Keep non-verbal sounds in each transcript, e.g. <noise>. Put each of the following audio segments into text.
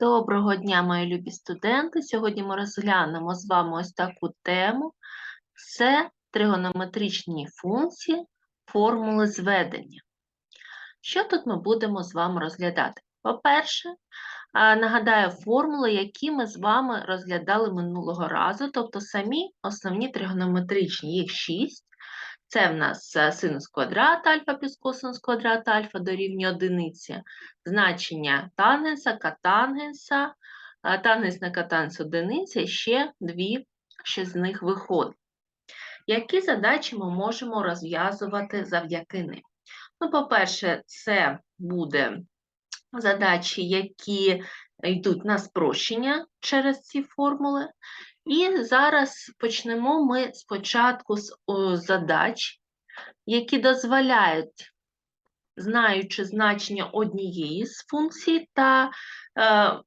Доброго дня, мої любі студенти. Сьогодні ми розглянемо з вами ось таку тему. Це тригонометричні функції, формули зведення. Що тут ми будемо з вами розглядати? По-перше, нагадаю формули, які ми з вами розглядали минулого разу, тобто самі основні тригонометричні, їх 6. Це в нас е, синус квадрат альфа плюс косинус квадрат альфа дорівнює одиниці, значення тангенса, катангенса, е, тангенс на катангенс одиниця, ще дві, що з них виходить. Які задачі ми можемо розв'язувати завдяки ним? Ну, по-перше, це буде задачі, які йдуть на спрощення через ці формули. І зараз почнемо ми спочатку з задач, які дозволяють, знаючи значення однієї з функцій та е,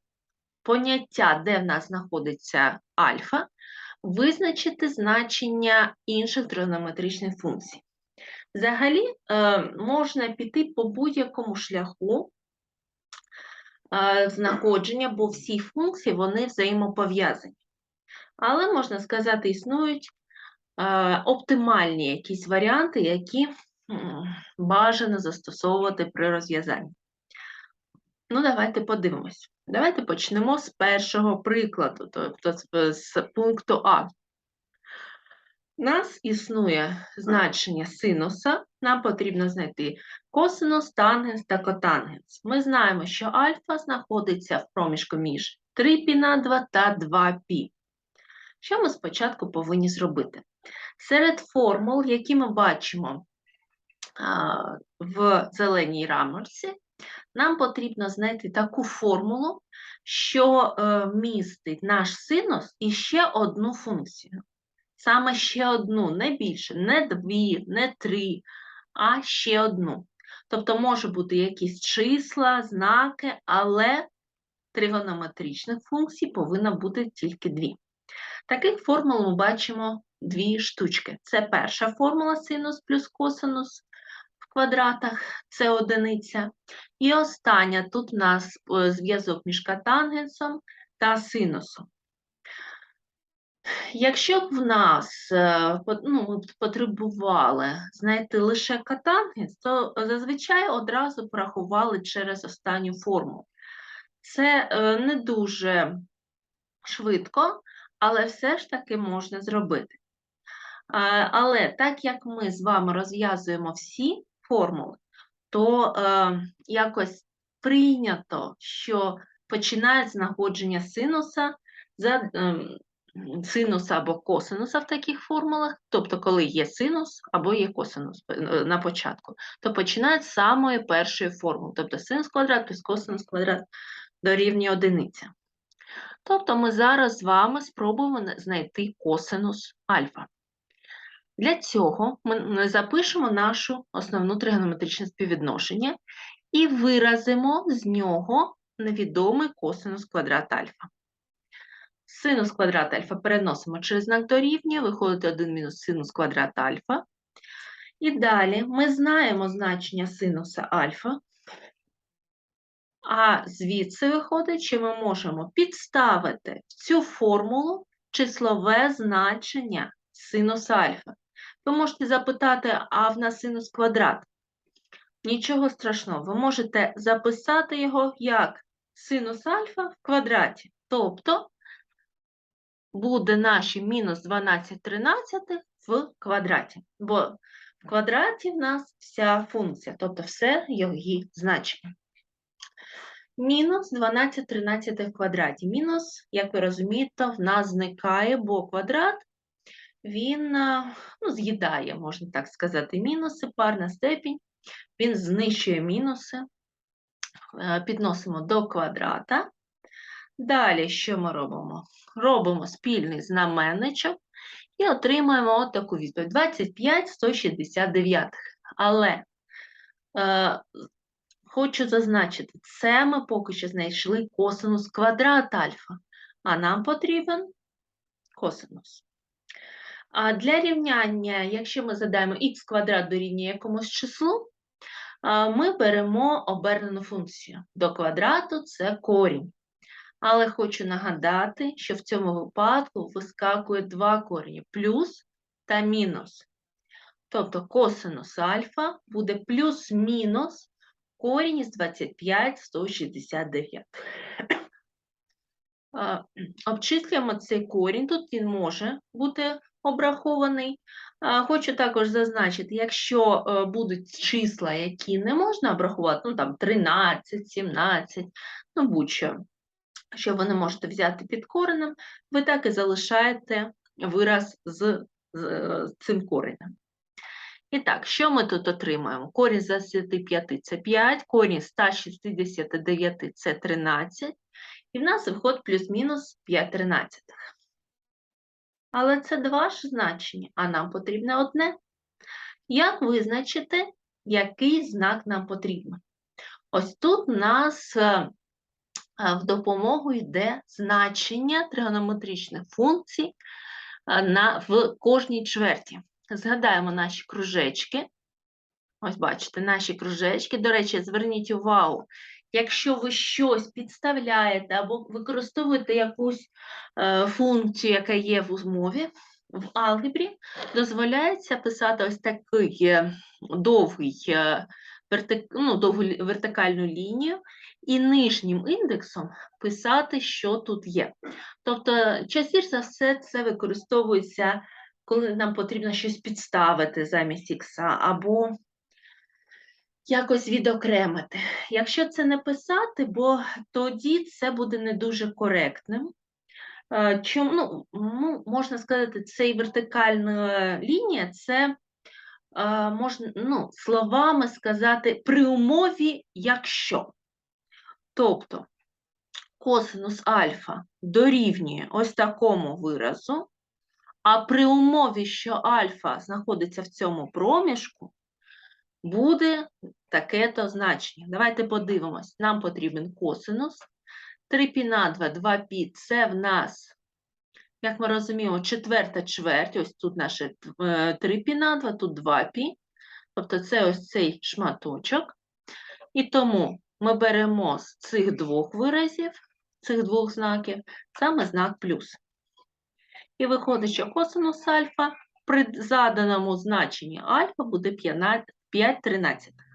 поняття, де в нас знаходиться альфа, визначити значення інших тригонометричних функцій. Взагалі, е, можна піти по будь-якому шляху е, знаходження, бо всі функції вони взаємопов'язані. Але, можна сказати, існують е, оптимальні якісь варіанти, які бажано застосовувати при розв'язанні. Ну, давайте подивимось. Давайте почнемо з першого прикладу, тобто з пункту А. У нас існує значення синуса, нам потрібно знайти косинус, тангенс та котангенс. Ми знаємо, що альфа знаходиться в проміжку між 3π на 2 та 2π. Що ми спочатку повинні зробити? Серед формул, які ми бачимо в зеленій рамочці, нам потрібно знайти таку формулу, що е, містить наш синус і ще одну функцію. Саме ще одну, не більше, не дві, не три, а ще одну. Тобто може бути якісь числа, знаки, але тригонометричних функцій повинно бути тільки дві. Таких формул ми бачимо дві штучки. Це перша формула синус плюс косинус в квадратах, це одиниця. І остання тут у нас е, зв'язок між катангенсом та синусом. Якщо б в нас е, ну, потребували знайти лише катангенс, то зазвичай одразу порахували через останню формулу. Це е, не дуже швидко, але все ж таки можна зробити. Але так як ми з вами розв'язуємо всі формули, то е, якось прийнято, що починає знаходження синуса за е, синуса або косинуса в таких формулах, тобто, коли є синус або є косинус е, на початку, то починають з самої першої формули, тобто синус квадрат плюс косинус квадрат дорівнює одиниця. Тобто ми зараз з вами спробуємо знайти косинус альфа. Для цього ми запишемо нашу основну тригонометричне співвідношення і виразимо з нього невідомий косинус квадрат альфа. Синус квадрат альфа переносимо через знак дорівнює, виходить 1 мінус синус квадрат альфа. І далі ми знаємо значення синуса альфа, а звідси виходить, що ми можемо підставити в цю формулу числове значення синуса альфа. Ви можете запитати, а в нас синус квадрат? Нічого страшного, ви можете записати його як синус альфа в квадраті. Тобто буде наші мінус 12 13 в квадраті. Бо в квадраті в нас вся функція, тобто все її значення. Мінус 12 13 в квадраті. Мінус, як ви розумієте, в нас зникає, бо квадрат він ну, з'їдає, можна так сказати, мінуси, парна степінь, він знищує мінуси, е, підносимо до квадрата. Далі, що ми робимо? Робимо спільний знаменничок і отримаємо от таку відповідь: 25 169. Але е, хочу зазначити, це ми поки що знайшли косинус квадрат альфа, а нам потрібен косинус. А для рівняння, якщо ми задаємо х квадрат дорівнює якомусь числу, ми беремо обернену функцію. До квадрату це корінь. Але хочу нагадати, що в цьому випадку вискакує два корені – плюс та мінус. Тобто косинус альфа буде плюс-мінус корінь із 25 169. <coughs> Обчислюємо цей корінь, тут він може бути обрахований. Хочу також зазначити, якщо е, будуть числа, які не можна обрахувати, ну там 13, 17, ну будь-що, що ви не можете взяти під коренем, ви так і залишаєте вираз з, з, з цим коренем. І так, що ми тут отримаємо? Корінь з 25 – це 5, корінь з 169 – це 13, і в нас виходить плюс-мінус 5 тринадцятих. Але це два ж значення, а нам потрібне одне. Як визначити, який знак нам потрібен? Ось тут нас е, е, в допомогу йде значення тригонометричних функцій е, в кожній чверті. Згадаємо наші кружечки. Ось бачите, наші кружечки. До речі, зверніть увагу, якщо ви щось підставляєте або використовуєте якусь е, функцію, яка є в умові, в алгебрі, дозволяється писати ось такий е, довгий, е, вертик, ну, довгу вертикальну лінію і нижнім індексом писати, що тут є. Тобто, частіше за все, це використовується, коли нам потрібно щось підставити замість ікса, або якось відокремити. Якщо це не писати, бо тоді це буде не дуже коректним. Е, Чому, ну, можна сказати, цей вертикальна лінія це е, можна ну, словами сказати при умові якщо. Тобто косинус альфа дорівнює ось такому виразу, а при умові, що альфа знаходиться в цьому проміжку, буде таке-то значення. Давайте подивимось. Нам потрібен косинус. 3 пі на 2, 2 пі – це в нас, як ми розуміємо, четверта чверть. Ось тут наше 3 пі на 2, тут 2 пі. Тобто це ось цей шматочок. І тому ми беремо з цих двох виразів, цих двох знаків, саме знак плюс. І виходить, що косинус альфа при заданому значенні альфа буде 5 тринадцятих.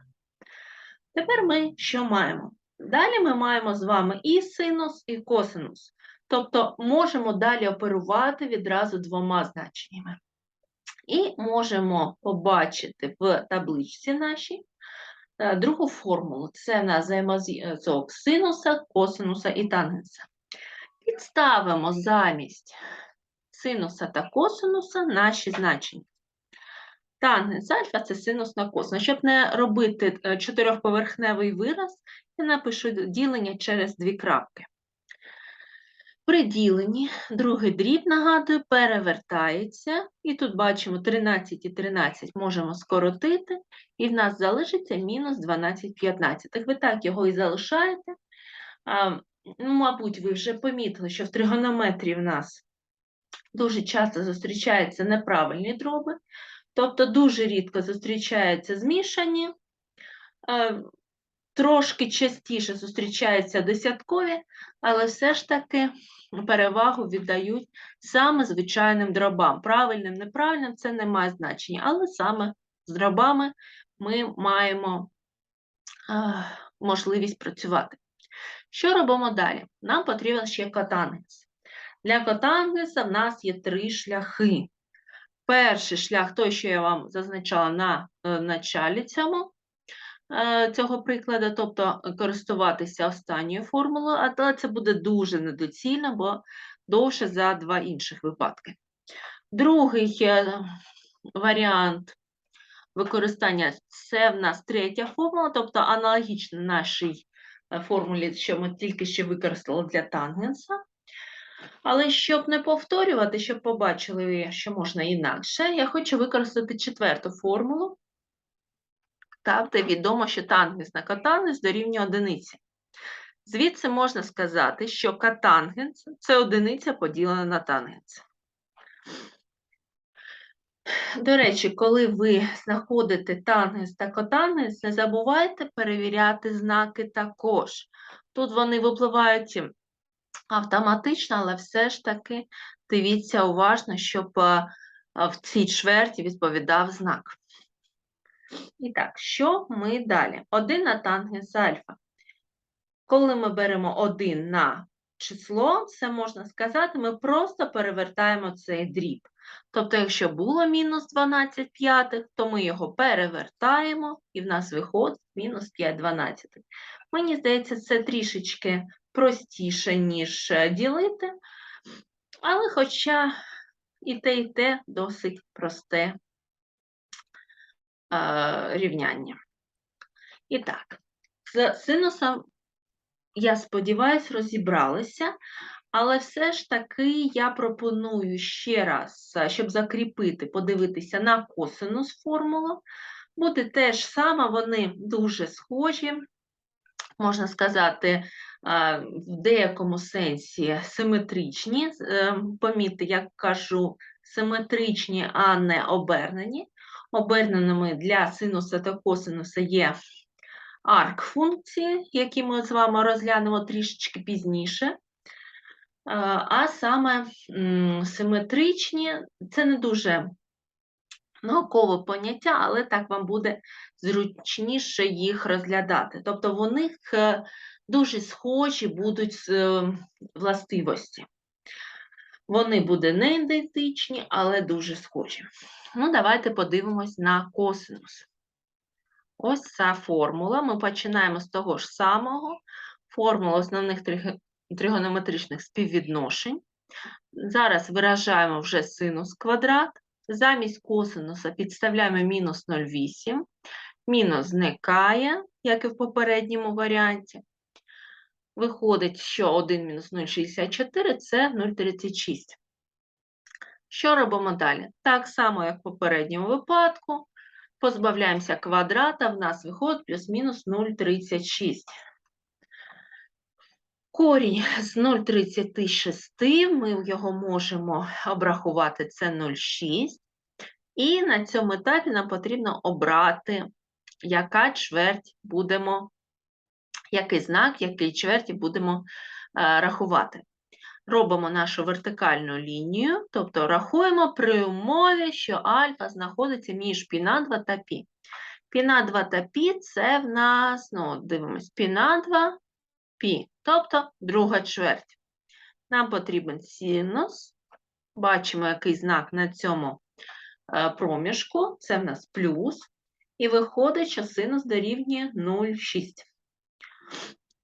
Тепер ми що маємо? Далі ми маємо з вами і синус, і косинус. Тобто можемо далі оперувати відразу двома значеннями. І можемо побачити в табличці нашій е, другу формулу. Це на взаємозв'язок синуса, косинуса і тангенса. Підставимо замість синуса та косинуса наші значення. Тангенс альфа це синус на косинус. Щоб не робити е, чотирьохповерхневий вираз, я напишу ділення через дві крапки. При діленні другий дріб, нагадую, перевертається, і тут бачимо 13 і 13 можемо скоротити, і в нас залишиться мінус 12 15. Ви так його і залишаєте. А, ну, Мабуть, ви вже помітили, що в тригонометрії в нас дуже часто зустрічаються неправильні дроби, тобто дуже рідко зустрічаються змішані, е, трошки частіше зустрічаються десяткові, але все ж таки перевагу віддають саме звичайним дробам. Правильним, неправильним це не має значення, але саме з дробами ми маємо е, можливість працювати. Що робимо далі? Нам потрібен ще котангенс. Для котангенса в нас є три шляхи. Перший шлях, той, що я вам зазначала на е, началі цьому, е, цього прикладу, тобто користуватися останньою формулою, але це буде дуже недоцільно, бо довше за два інших випадки. Другий е, варіант використання це в нас третя формула, тобто аналогічна нашій формулі, що ми тільки що використали для тангенса. Але щоб не повторювати, щоб побачили, що можна інакше, я хочу використати четверту формулу, так, де відомо, що тангенс на котангенс дорівнює одиниці. Звідси можна сказати, що котангенс – це одиниця поділена на тангенс. До речі, коли ви знаходите тангенс та котангенс, не забувайте перевіряти знаки також. Тут вони випливають автоматично, але все ж таки дивіться уважно, щоб е, е, в цій чверті відповідав знак. І так, що ми далі? 1 на тангенс альфа. Коли ми беремо 1 на число, це можна сказати, ми просто перевертаємо цей дріб. Тобто, якщо було мінус 12 п'ятих, то ми його перевертаємо, і в нас виходить мінус 5 дванадцятих. Мені здається, це трішечки простіше, ніж е, ділити, але хоча і те, і те досить просте е, рівняння. І так, з синусом, я сподіваюся, розібралися, але все ж таки я пропоную ще раз, е, щоб закріпити, подивитися на косинус формулу. Буде те ж саме, вони дуже схожі, можна сказати, в деякому сенсі симетричні. Е, Помітьте, як кажу, симетричні, а не обернені. Оберненими для синуса та косинуса є арк-функції, які ми з вами розглянемо трішечки пізніше. Е, А саме симетричні це не дуже наукове поняття, але так вам буде зручніше їх розглядати. Тобто в них е, дуже схожі будуть е, властивості. Вони будуть не ідентичні, але дуже схожі. Ну, давайте подивимось на косинус. Ось ця формула. Ми починаємо з того ж самого. Формула основних триго- тригонометричних співвідношень. Зараз виражаємо вже синус квадрат. Замість косинуса підставляємо мінус 0,8. Мінус зникає, як і в попередньому варіанті. Виходить, що 1 мінус 0,64 – це 0,36. Що робимо далі? Так само, як в попередньому випадку. Позбавляємося квадрата, в нас виходить плюс-мінус 0,36. Корінь з 0,36, ми його можемо обрахувати, це 0,6. І на цьому етапі нам потрібно обрати, яка чверть будемо, який знак, який чверті будемо е, рахувати. Робимо нашу вертикальну лінію, тобто рахуємо при умові, що альфа знаходиться між пі на 2 та пі. Пі на 2 та пі – це в нас, ну, дивимось, пі на 2, пі, тобто друга чверть. Нам потрібен синус, бачимо, який знак на цьому е, проміжку, це в нас плюс, і виходить, що синус дорівнює 0,6.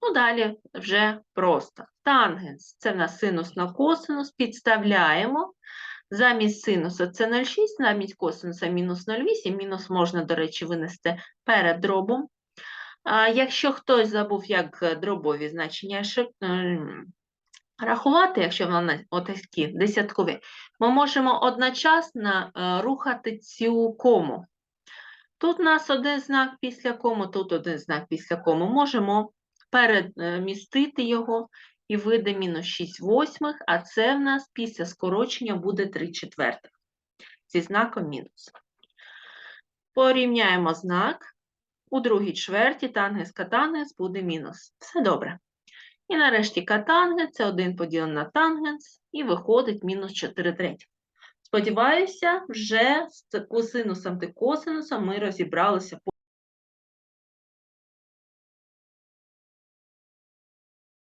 Ну, далі вже просто. Тангенс – це в нас синус на косинус, підставляємо. Замість синуса це 0,6, замість косинуса мінус 0,8, мінус можна, до речі, винести перед дробом. А якщо хтось забув, як е, дробові значення ем, рахувати, якщо вони отакі десяткові, ми можемо одночасно е, рухати цю кому. Тут у нас один знак після кому, тут один знак після кому. Можемо перемістити його і вийде мінус 6 восьмих, а це в нас після скорочення буде 3 четвертих зі знаком мінус. Порівняємо знак. У другій чверті тангенс катангенс буде мінус. Все добре. І нарешті катангенс – це 1 поділений на тангенс, і виходить мінус 4 третіх. Сподіваюся, вже з косинусом та косинусом ми розібралися